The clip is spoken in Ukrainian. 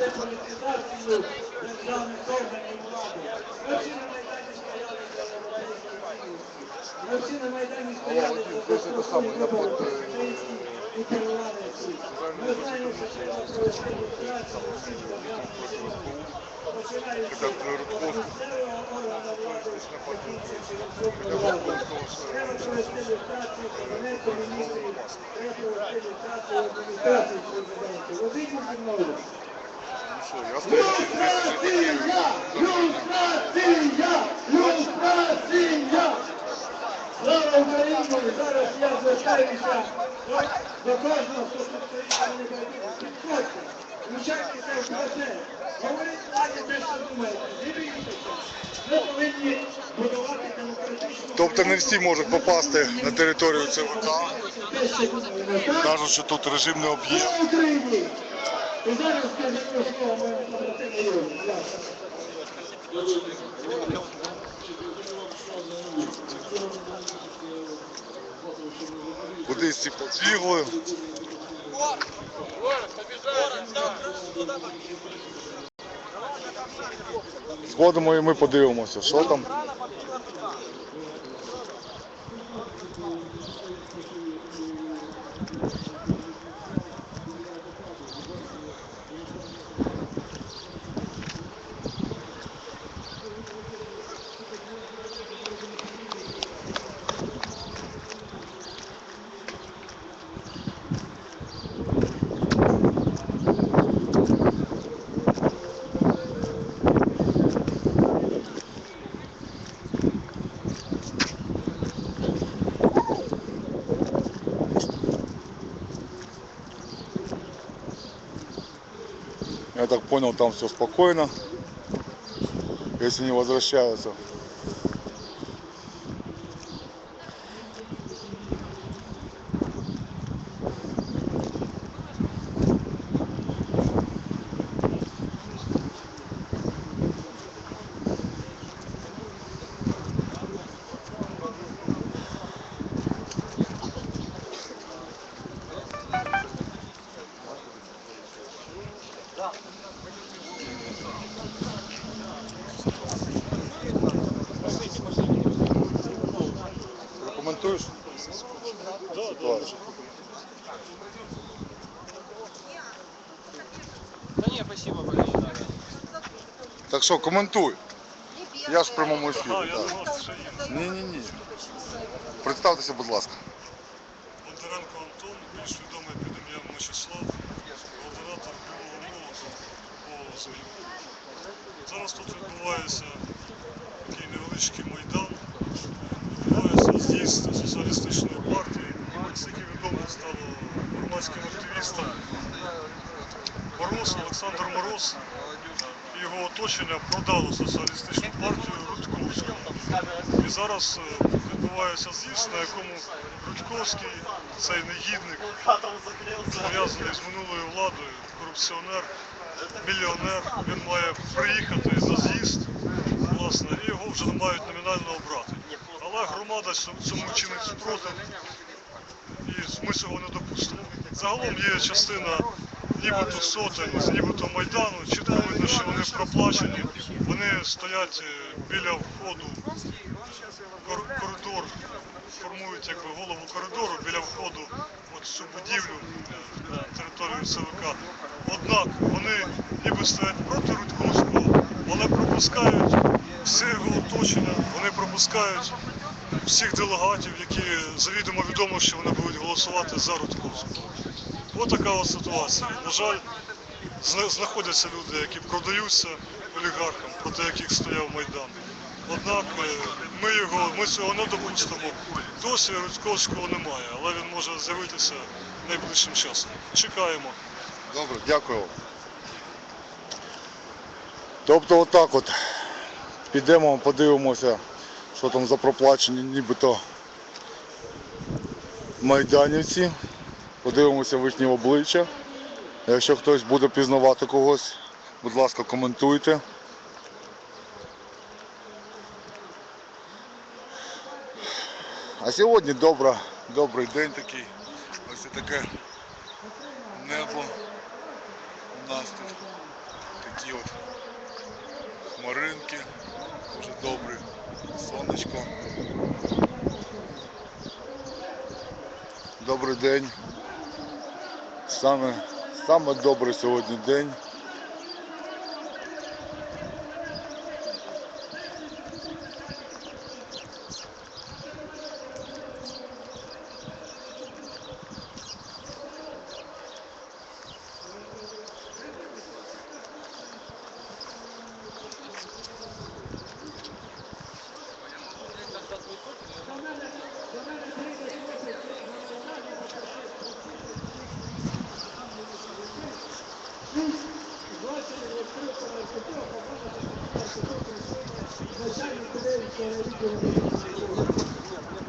деполітизацію державних органів влади. Ми на Майдані стояли за цінності. Ми всі на Майдані стояли за дострокові вибори президентські і парламентські. Ми знаємо, що треба провести люстрацію всіх державних чиновників. Починаючи від місцевого органу влади, закінчуючи Верховною Радою. Треба провести люстрацію Кабінету міністрів, треба провести люстрацію адміністрації президента. Ви зі мною? Слава Україні! Зараз я звертаюся до, кожного, хто тут стоїть, не байдуже. Підходьте, включайтеся в процес. Говоріть владі те, що думаєте. Не бійтеся. Ми повинні будувати демократичну... Тобто не всі можуть попасти на територію ЦВК. Кажуть, що тут режимний об'єкт. І зараз скажемо слово моєму побратиму. Кудись ці побігли. Сходимо і ми подивимося, що там. Я так понял, там все спокойно. Если не возвращаются. Прокоментуєш? Ситуацію. Да не, спасибо, пока не надо. Так що, коментуй. Я ж в прямому ефірі. А, я так. думав, що є. Ні, ні, ні. Представтеся, будь ласка. Бондаренко Антон, більш відомий під ім'ям Мечислав, губернатор Білого молоту по Зою. Зараз тут відбувається такий невеличкий майдан, відбувається з'їзд соціалістичної партії. Наскільки відомо стало громадським активістам Мороз, Олександр Мороз і його оточення продало соціалістичну партію Рудковську. І зараз е, відбувається з'їзд, на якому Рудьковський, цей негідник, пов'язаний з минулою владою, корупціонер, мільйонер, він має приїхати за з'їзд, власне, і його вже не мають номінально обрати. Але громада цьому- чинить спротив, і ми цього не допустимо. Загалом є частина нібито сотень, з нібито майдану, чітко видно, що вони проплачені, вони стоять е, біля входу кор- коридор, формують якби голову коридору біля входу от цю будівлю е, на територію ЦВК. Однак вони ніби стоять проти Рудьковського, але пропускають все його оточення, вони пропускають всіх делегатів, які завідомо відомо, що вони будуть голосувати за Рудьковського. Ось така от ситуація. На жаль, знаходяться люди, які продаються олігархам, проти яких стояв Майдан. Однак ми його, ми цього не допустимо. Досі Рудьковського немає, але він може з'явитися найближчим часом. Чекаємо. Добре, дякую. Тобто отак от підемо, подивимося, що там за проплачені нібито майданівці. Подивимося в їхні обличчя. Якщо хтось буде пізнавати когось, будь ласка, коментуйте. А сьогодні добра, добрий день такий. Ось таке небо у нас тут. Такі от хмаринки, дуже добре, сонечко. Добрий день. Саме, саме добрий сьогодні день. начальник Кудевича Виктора Викторовича.